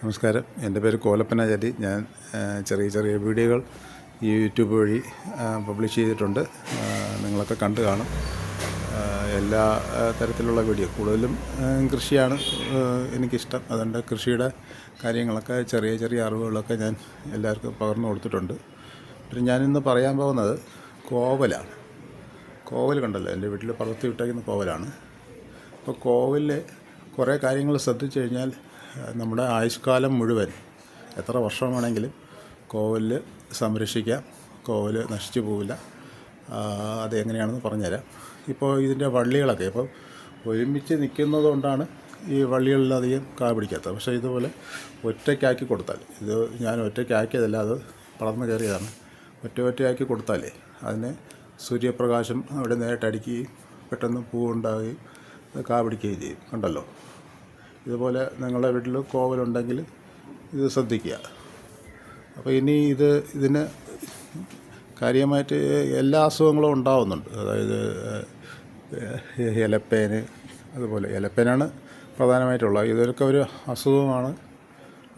നമസ്കാരം. എന്റെ പേര് കോലപ്പനാചാരി ഞാൻ ചെറിയ ചെറിയ വീഡിയോകൾ ഈ യൂട്യൂബ് വഴി പബ്ലിഷ് ചെയ്തിട്ടുണ്ട്. നിങ്ങളൊക്കെ കണ്ടു കാണും. എല്ലാ തരത്തിലുള്ള വീഡിയോ. കൂടുതലും കൃഷിയാണ് എനിക്കിഷ്ടം. അതുകൊണ്ട് കൃഷിയുടെ കാര്യങ്ങളൊക്കെ ചെറിയ ചെറിയ അറിവുകളൊക്കെ ഞാൻ എല്ലാവർക്കും പകർന്നു കൊടുത്തിട്ടുണ്ട്. പിന്നെ ഞാനിന്ന് പറയാൻ പോകുന്നത് കോവലാണ്. കോവൽ കണ്ടല്ലോ? എന്റെ വീട്ടിൽ പകർത്തി വിട്ടേക്കുന്ന കോവലാണ്. അപ്പോൾ കോവലിൽ കുറേ കാര്യങ്ങൾ ശ്രദ്ധിച്ചു കഴിഞ്ഞാൽ നമ്മുടെ ആയുഷ്കാലം മുഴുവൻ എത്ര വർഷം വേണമെങ്കിലും സംരക്ഷിക്കാം കോവൽ നശിച്ചു പോവില്ല. അതെങ്ങനെയാണെന്ന് പറഞ്ഞുതരാം. ഇപ്പോൾ ഇതിന്റെ വള്ളികളൊക്കെ ഇപ്പോൾ ഒരുമിച്ച് നിൽക്കുന്നതുകൊണ്ടാണ് ഈ വള്ളികളിലധികം കാ പിടിക്കാത്തത്. പക്ഷേ ഇതുപോലെ ഒറ്റയ്ക്കാക്കി കൊടുത്താൽ ഇത് ഞാൻ ഒറ്റയ്ക്കാക്കിയതല്ല അത് പടർന്നു കയറിയതാണ്. ഒറ്റ ഒറ്റയാക്കി കൊടുത്താലേ അതിന് സൂര്യപ്രകാശം അവിടെ നേരിട്ടടിക്കുകയും പെട്ടെന്ന് പൂവുണ്ടാവുകയും അത് കാ പിടിക്കുകയും ചെയ്യും. കണ്ടല്ലോ ഇതുപോലെ നിങ്ങളുടെ വീട്ടിൽ കോവലുണ്ടെങ്കിൽ ഇത് ശ്രദ്ധിക്കുക. അപ്പോൾ ഇനി ഇത് ഇതിന് കാര്യമായിട്ട് എല്ലാ അസുഖങ്ങളും ഉണ്ടാവുന്നുണ്ട്. അതായത് ഇലപ്പേന് അതുപോലെ ഇലപ്പേനാണ് പ്രധാനമായിട്ടുള്ളത്. ഇതൊക്കെ ഒരു അസുഖമാണ്.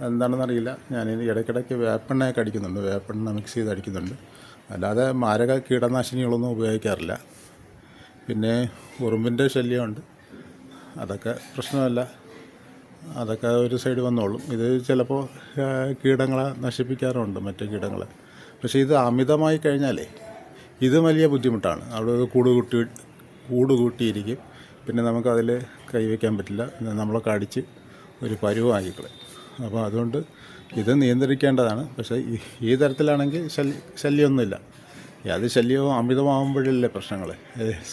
എന്താണെന്നറിയില്ല. ഞാൻ ഇടയ്ക്കിടയ്ക്ക് വേപ്പെണ്ണയൊക്കെ അടിക്കുന്നുണ്ട്. വേപ്പെണ്ണ മിക്സ് ചെയ്ത് അടിക്കുന്നുണ്ട്. അല്ലാതെ മാരക കീടനാശിനികളൊന്നും ഉപയോഗിക്കാറില്ല. പിന്നെ ഉറുമ്പിന്റെ ശല്യമുണ്ട്. അതൊക്കെ പ്രശ്നമല്ല. അതൊക്കെ ഒരു സൈഡ് വന്നോളും. ഇത് ചിലപ്പോൾ കീടങ്ങളെ നശിപ്പിക്കാറുണ്ട് മറ്റു കീടങ്ങളെ. പക്ഷേ ഇത് അമിതമായി കഴിഞ്ഞാലേ ഇത് വലിയ ബുദ്ധിമുട്ടാണ്. അവിടെ കൂട് കൂട്ടി കൂട് കൂട്ടിയിരിക്കും. പിന്നെ നമുക്കതിൽ കൈവയ്ക്കാൻ പറ്റില്ല. നമ്മളെ നമ്മളൊക്കെ അടിച്ച് ഒരു പരുവായിക്കളെ അപ്പോൾ അതുകൊണ്ട് ഇത് നിയന്ത്രിക്കേണ്ടതാണ്. പക്ഷേ ഈ- ഈ തരത്തിലാണെങ്കിൽ ശല്യ ശല്യമൊന്നുമില്ല അത് ശല്യവും അമിതമാകുമ്പോഴല്ലേ പ്രശ്നങ്ങൾ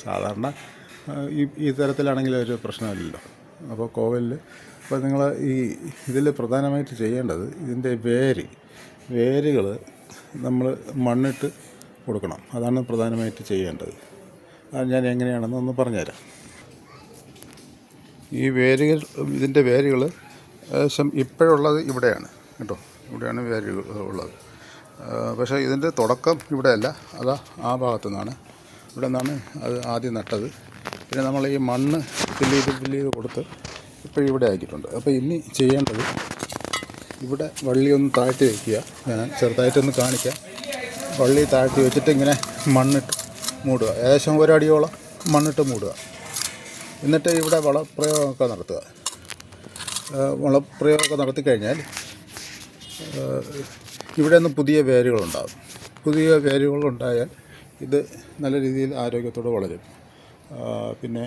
സാധാരണ ഈ ഈ തരത്തിലാണെങ്കിൽ ഒരു പ്രശ്നമില്ലല്ലോ. അപ്പോൾ കോവലിൽ അപ്പോൾ നിങ്ങൾ ഈ ഇതിൽ പ്രധാനമായിട്ട് ചെയ്യേണ്ടത് ഇതിന്റെ വേര് വേരുകൾ നമ്മൾ മണ്ണിട്ട് കൊടുക്കണം. അതാണ് പ്രധാനമായിട്ട് ചെയ്യേണ്ടത്. അത് ഞാൻ എങ്ങനെയാണെന്ന് ഒന്ന് പറഞ്ഞുതരാം. ഈ വേരുകൾ ഇതിന്റെ വേരുകൾ ഏകദേശം ഇപ്പോഴുള്ളത് ഇവിടെയാണ് കേട്ടോ. ഇവിടെയാണ് വേരുകൾ ഉള്ളത്. പക്ഷേ ഇതിന്റെ തുടക്കം ഇവിടെയല്ല. അതാ ആ ഭാഗത്തു നിന്നാണ്. ഇവിടെ നിന്നാണ് അത് ആദ്യം നട്ടത്. പിന്നെ നമ്മൾ ഈ മണ്ണ് ഫില്ല് ചെയ്ത് ഫില്ല് ചെയ്ത് കൊടുത്ത് ഇപ്പോൾ ഇവിടെ ആക്കിയിട്ടുണ്ട്. അപ്പോൾ ഇനി ചെയ്യേണ്ടത് ഇവിടെ വള്ളി ഒന്ന് താഴ്ത്തി വയ്ക്കുക ഞാൻ ചെറുതായിട്ടൊന്ന് കാണിക്കാം. വള്ളി താഴ്ത്തി വെച്ചിട്ട് ഇങ്ങനെ മണ്ണിട്ട് മൂടുക. ഏകദേശം ഒരടിയോളം മണ്ണിട്ട് മൂടുക. എന്നിട്ട് ഇവിടെ വളപ്രയോഗമൊക്കെ നടത്തുക. വളപ്രയോഗമൊക്കെ നടത്തി കഴിഞ്ഞാൽ ഇവിടെ നിന്ന് പുതിയ വേരുകളുണ്ടാകും. പുതിയ വേരുകളുണ്ടായാൽ ഇത് നല്ല രീതിയിൽ ആരോഗ്യത്തോടെ വളരും. പിന്നെ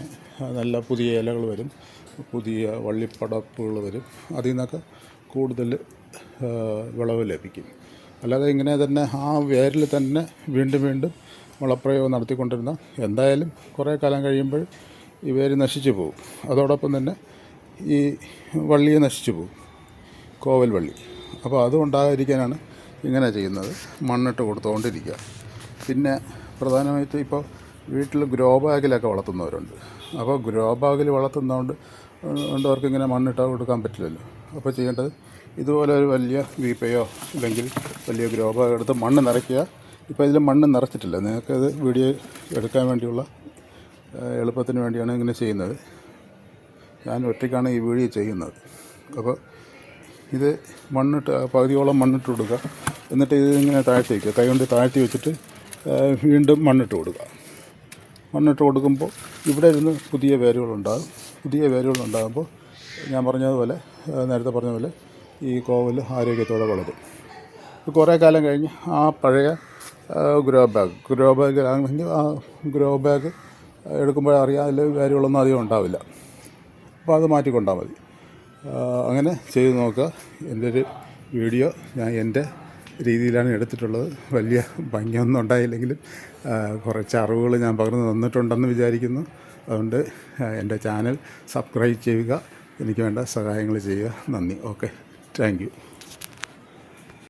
നല്ല പുതിയ ഇലകൾ വരും. പുതിയ വള്ളിപ്പടപ്പുകൾ വരും. അതിൽ നിന്നൊക്കെ കൂടുതൽ വിളവ് ലഭിക്കും. അല്ലാതെ ഇങ്ങനെ തന്നെ ആ വേരിൽ തന്നെ വീണ്ടും വീണ്ടും വളപ്രയോഗം നടത്തിക്കൊണ്ടിരുന്ന എന്തായാലും കുറേ കാലം കഴിയുമ്പോൾ ഈ വേര് നശിച്ചു പോകും. അതോടൊപ്പം തന്നെ ഈ വള്ളിയെ നശിച്ചു പോകും. കോവൽ വള്ളി. അപ്പോൾ അതുകൊണ്ടാകാതിരിക്കാനാണ് ഇങ്ങനെ ചെയ്യുന്നത്. മണ്ണിട്ട് കൊടുത്തുകൊണ്ടിരിക്കുക. പിന്നെ പ്രധാനമായിട്ടും ഇപ്പോൾ വീട്ടിൽ ഗ്രോ ബാഗിലൊക്കെ വളർത്തുന്നവരുണ്ട്. അപ്പോൾ ഗ്രോ ബാഗിൽ വളർത്തുന്നതുകൊണ്ട് കൊണ്ട് അവർക്ക് ഇങ്ങനെ മണ്ണിട്ട് കൊടുക്കാൻ പറ്റില്ലല്ലോ. അപ്പോൾ ചെയ്യേണ്ടത് ഇതുപോലെ ഒരു വലിയ വീപ്പയോ അല്ലെങ്കിൽ വലിയ ഗ്രോ ബാഗ് എടുത്ത് മണ്ണ് നിറയ്ക്കുക. ഇപ്പോൾ ഇതിൽ മണ്ണ് നിറച്ചിട്ടില്ല. നിങ്ങൾക്ക് നിങ്ങൾക്കത് വീഡിയോ എടുക്കാൻ വേണ്ടിയുള്ള എളുപ്പത്തിന് വേണ്ടിയാണ് ഇങ്ങനെ ചെയ്യുന്നത്. ഞാൻ ഒറ്റയ്ക്കാണ് ഈ വീഡിയോ ചെയ്യുന്നത്. അപ്പോൾ ഇത് മണ്ണിട്ട് പകുതിയോളം മണ്ണിട്ട് കൊടുക്കുക. എന്നിട്ട് ഇത് ഇങ്ങനെ താഴ്ത്തി വയ്ക്കുക. കൈ കൊണ്ട് താഴ്ത്തി വെച്ചിട്ട് വീണ്ടും മണ്ണിട്ട് കൊടുക്കുക. മണ്ണിട്ട് കൊടുക്കുമ്പോൾ ഇവിടെ ഇരുന്ന് പുതിയ വേരുകളുണ്ടാകും. പുതിയ വേരുകളുണ്ടാകുമ്പോൾ ഞാൻ പറഞ്ഞതുപോലെ നേരത്തെ പറഞ്ഞതുപോലെ ഈ കോവൽ ആരോഗ്യത്തോടെ വളരും. കുറേ കാലം കഴിഞ്ഞ് ആ പഴയ ഗ്രോ ബാഗ് ഗ്രോ ബാഗ് ആണെങ്കിൽ ആ ഗ്രോ ബാഗ് എടുക്കുമ്പോഴറിയാം അതിൽ വേരുകളൊന്നും അധികം ഉണ്ടാവില്ല. അപ്പോൾ അത് മാറ്റിക്കൊണ്ടാൽ മതി. അങ്ങനെ ചെയ്ത് നോക്കുക. എന്റെ ഒരു വീഡിയോ ഞാൻ എന്റെ രീതിയിലാണ് എടുത്തിട്ടുള്ളത്. വലിയ ഭംഗിയൊന്നും ഉണ്ടായില്ലെങ്കിലും കുറച്ച് അറിവുകൾ ഞാൻ പകർന്നു തന്നിട്ടുണ്ടെന്ന് വിചാരിക്കുന്നു. അതുകൊണ്ട് എന്റെ ചാനൽ സബ്സ്ക്രൈബ് ചെയ്യുക. എനിക്ക് വേണ്ട സഹായങ്ങൾ ചെയ്യുക. നന്ദി. ഓക്കെ. താങ്ക്